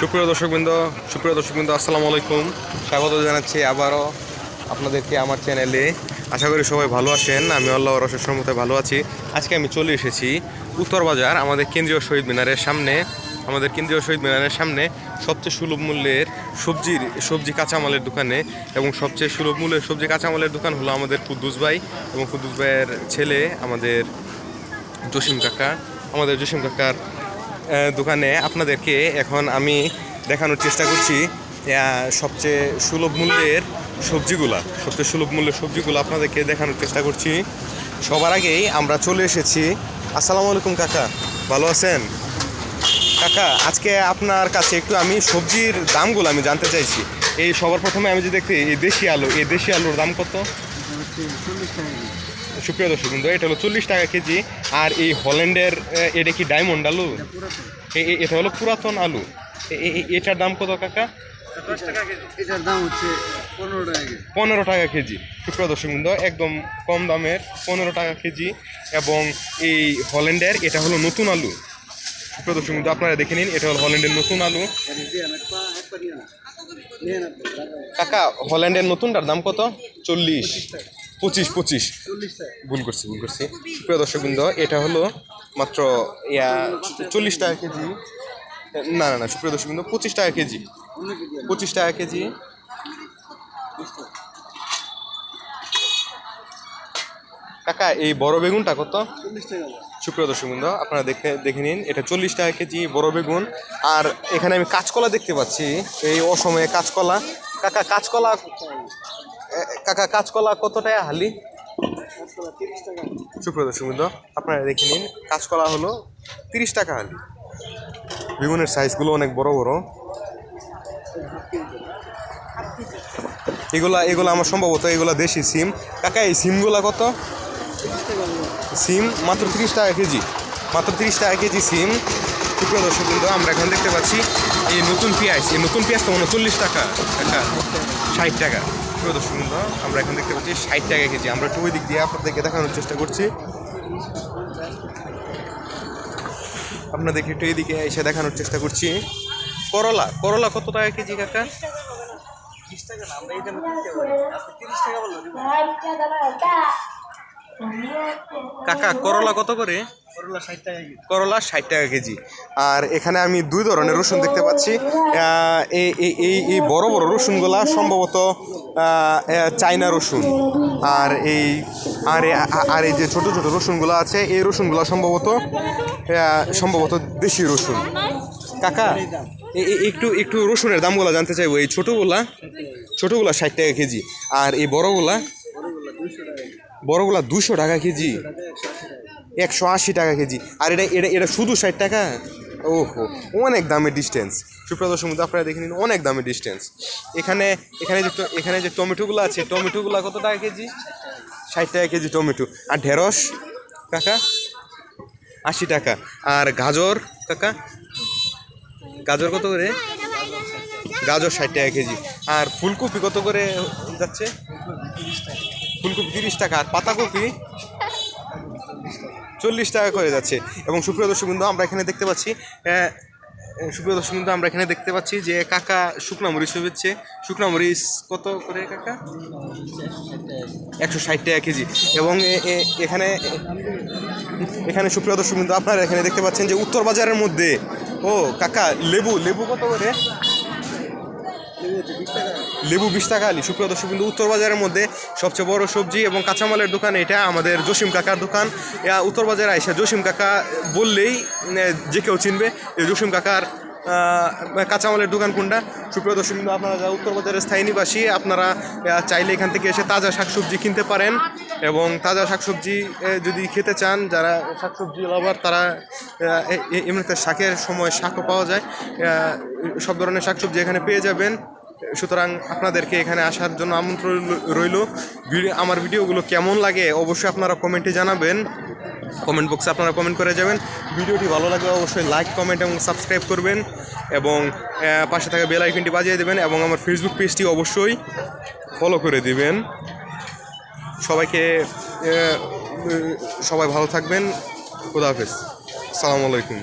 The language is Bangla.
সুপ্রিয় দর্শকবৃন্দ সুপ্রিয় দর্শকবৃন্দ, আসসালামু আলাইকুম। স্বাগত জানাচ্ছি আবারও আপনাদেরকে আমার চ্যানেলে। আশা করি সবাই ভালো আছেন, আমি আল্লাহ রসের মতো ভালো আছি। আজকে আমি চলে এসেছি উত্তর বাজার, আমাদের কেন্দ্রীয় শহীদ মিনারের সামনে। আমাদের কেন্দ্রীয় শহীদ মিনারের সামনে সবচেয়ে সুলভ মূল্যের সবজির, সবজি কাঁচামালের দোকানে এবং সবচেয়ে সুলভ মূল্যের সবজি কাঁচামালের দোকান হলো আমাদের কুদ্দুস ভাই এবং কুদ্দুস ভাইয়ের ছেলে আমাদের জসিম কাকা। আমাদের জসিম কাকার দোকানে আপনাদেরকে এখন আমি দেখানোর চেষ্টা করছি সবচেয়ে সুলভ মূল্যের সবজিগুলা, সবচেয়ে সুলভ মূল্যের সবজিগুলো আপনাদেরকে দেখানোর চেষ্টা করছি। সবার আগেই আমরা চলে এসেছি। আসসালামু আলাইকুম কাকা, ভালো আছেন? কাকা, আজকে আপনার কাছে একটু আমি সবজির দামগুলো আমি জানতে চাইছি। এই সবার প্রথমে আমি যে দেখতে এই দেশি আলু, এই দেশি আলুর দাম কত? সুপ্রিয় দর্শক কিন্তু এটা হলো চল্লিশ টাকা কেজি আর এই হল্যান্ডের এটা কি ডায়মন্ড আলু? এটা হলো পুরাতন আলু। এটার দাম কত কাকা? এটার দাম হচ্ছে পনেরো টাকা কেজি। পনেরো টাকা কেজি। সুপ্রিয় দর্শক বৃন্দ একদম কম দামের পনেরো টাকা কেজি এবং এই হল্যান্ডের এটা হলো নতুন আলু। সুপ্রিয় দর্শক বৃন্দ আপনারা দেখে নিন এটা হলো হল্যান্ডের নতুন আলু। কাকা হল্যান্ডের নতুনটার দাম কত? চল্লিশ। পঁচিশ পঁচিশ। ভুল করছি ভুল করছি। প্রিয় দর্শকবৃন্দ, এটা হলো মাত্র, ইয়া, চল্লিশ টাকা কেজি। না না না, সুপ্রিয় দর্শকবৃন্দ, পঁচিশ টাকা কেজি। পঁচিশ টাকা কেজি। কাকা, এই বড় বেগুনটা কত। সুপ্রিয় দর্শকবৃন্দ, আপনারা দেখে দেখে নিন, এটা চল্লিশ টাকা কেজি বড় বেগুন। আর এখানে আমি কাঁচকলা দেখতে পাচ্ছি, এই অসময়ে কাঁচকলা। কাকা, কাঁচকলা কাকা, কাঁচকলা কত টাকা হালি? সুপ্রিয় দর্শকবৃন্দ, আপনারা দেখে নিন, কাঁচকলা হলো তিরিশ টাকা হালি। বেগুনের সাইজগুলো অনেক বড় বড়। এগুলা, এগুলো আমার সম্ভবত এগুলা দেশি সিম। কাকা, এই সিমগুলা কত। সিম মাত্র তিরিশ টাকা কেজি। মাত্র তিরিশ টাকা কেজি সিম। সুপ্রিয় দর্শকবৃন্দ, আমরা এখন দেখতে পাচ্ছি এই নতুন পেঁয়াজ। এই নতুন পেঁয়াজ তো মনে চল্লিশ টাকা টাকা ষাট টাকা। সুপ্রিয় দর্শকবৃন্দ আমরা এখন দেখতে পাচ্ছি ষাট টাকা কেজি। আমরা একটু ওই দিক দিয়ে আপনাদেরকে দেখানোর চেষ্টা করছি। আপনাদেরকে একটু এদিকে এসে দেখানোর চেষ্টা করছি। করলা করলা কত টাকা কেজি কাকা? কাকা, করলা কত করে? করলা ষাট টাকা কেজি। আর এখানে আমি দুই ধরনের রসুন দেখতে পাচ্ছি। এই, এই- এই বড় বড় রসুনগুলা সম্ভবত চায়না রসুন। আর এই, আর আর এই যে ছোট ছোট রসুনগুলো আছে, এই রসুনগুলো সম্ভবত সম্ভবত দেশি রসুন। কাকা একটু একটু রসুনের দামগুলো জানতে চাইব। এই ছোটোগুলা ছোটোগুলা ষাট টাকা কেজি। আর এই বড়গুলা, বড়গুলো দুশো টাকা কেজি। একশো আশি টাকা কেজি। আর এটা এটা এটা শুধু ষাট টাকা? ওহো, অনেক দামের ডিস্টেন্স সুপ্রদর্শক মধ্যে আপনারা দেখে নিন, অনেক দামের ডিস্টেন্স এখানে এখানে যে এখানে যে টমেটোগুলো আছে, টমেটোগুলো কত টাকা কেজি? ষাট টাকা কেজি টমেটো। আর ঢেঁড়স? কাকা? আশি টাকা। আর গাজর? কাকা? গাজর কত করে? গাজর ষাট টাকা কেজি। আর ফুলকপি কত করে যাচ্ছে? ফুলকপি তিরিশ টাকা। আর পাতাকপি? চল্লিশ টাকা করে যাচ্ছে। এবং সুপ্রিয় দর্শক বিন্দু, আমরা এখানে দেখতে পাচ্ছি সুপ্রিয় দর্শক বিন্দু, আমরা এখানে দেখতে পাচ্ছি যে কাকা শুকনা মরিচ হচ্ছে শুকনা মরিচ কত করে কাকা? একশো ষাট টাকা কেজি। এবং এখানে এখানে সুপ্রিয় দর্শক বিন্দু, আপনারা এখানে দেখতে পাচ্ছেন যে উত্তর বাজারের মধ্যে, ও, কাকা, লেবু লেবু কত করে? লেবু বিশ টাকা আলি। সুপ্রিয় দর্শক বিন্দু, উত্তর বাজারের মধ্যে সবচেয়ে বড় সবজি এবং কাঁচামালের দোকান এটা আমাদের জসিম কাকার দোকান। উত্তর বাজারে আইসা জসিম কাকা বললেই যে কেউ চিনবে জসিম কাকার কাঁচামালের দোকান কোনটা। সুপ্রিয় দর্শক বিন্দু, আপনারা যারা উত্তর বাজারের স্থায়ী নিবাসী, আপনারা চাইলে এখান থেকে এসে তাজা শাকসবজি কিনতে পারেন এবং তাজা শাকসবজি যদি খেতে চান, যারা শাকসবজি লাভার, তারা এমনিতে শাকের সময় শাকও পাওয়া যায়। সব ধরনের শাকসবজি এখানে পেয়ে যাবেন। সুতরাং আপনাদেরকে এখানে আসার জন্য আমন্ত্রণ রইল আমার ভিডিওগুলো কেমন লাগে অবশ্যই আপনারা কমেন্টে জানাবেন। কমেন্ট বক্সে আপনারা কমেন্ট করে যাবেন। ভিডিওটি ভালো লাগলে অবশ্যই লাইক, কমেন্ট এবং সাবস্ক্রাইব করবেন এবং পাশে থাকা বেল আইকনটি বাজিয়ে দেবেন এবং আমার ফেসবুক পেজটি অবশ্যই ফলো করে দিবেন। সবাইকে সবাই ভালো থাকবেন। খুদা হাফেজ। সালামু আলাইকুম।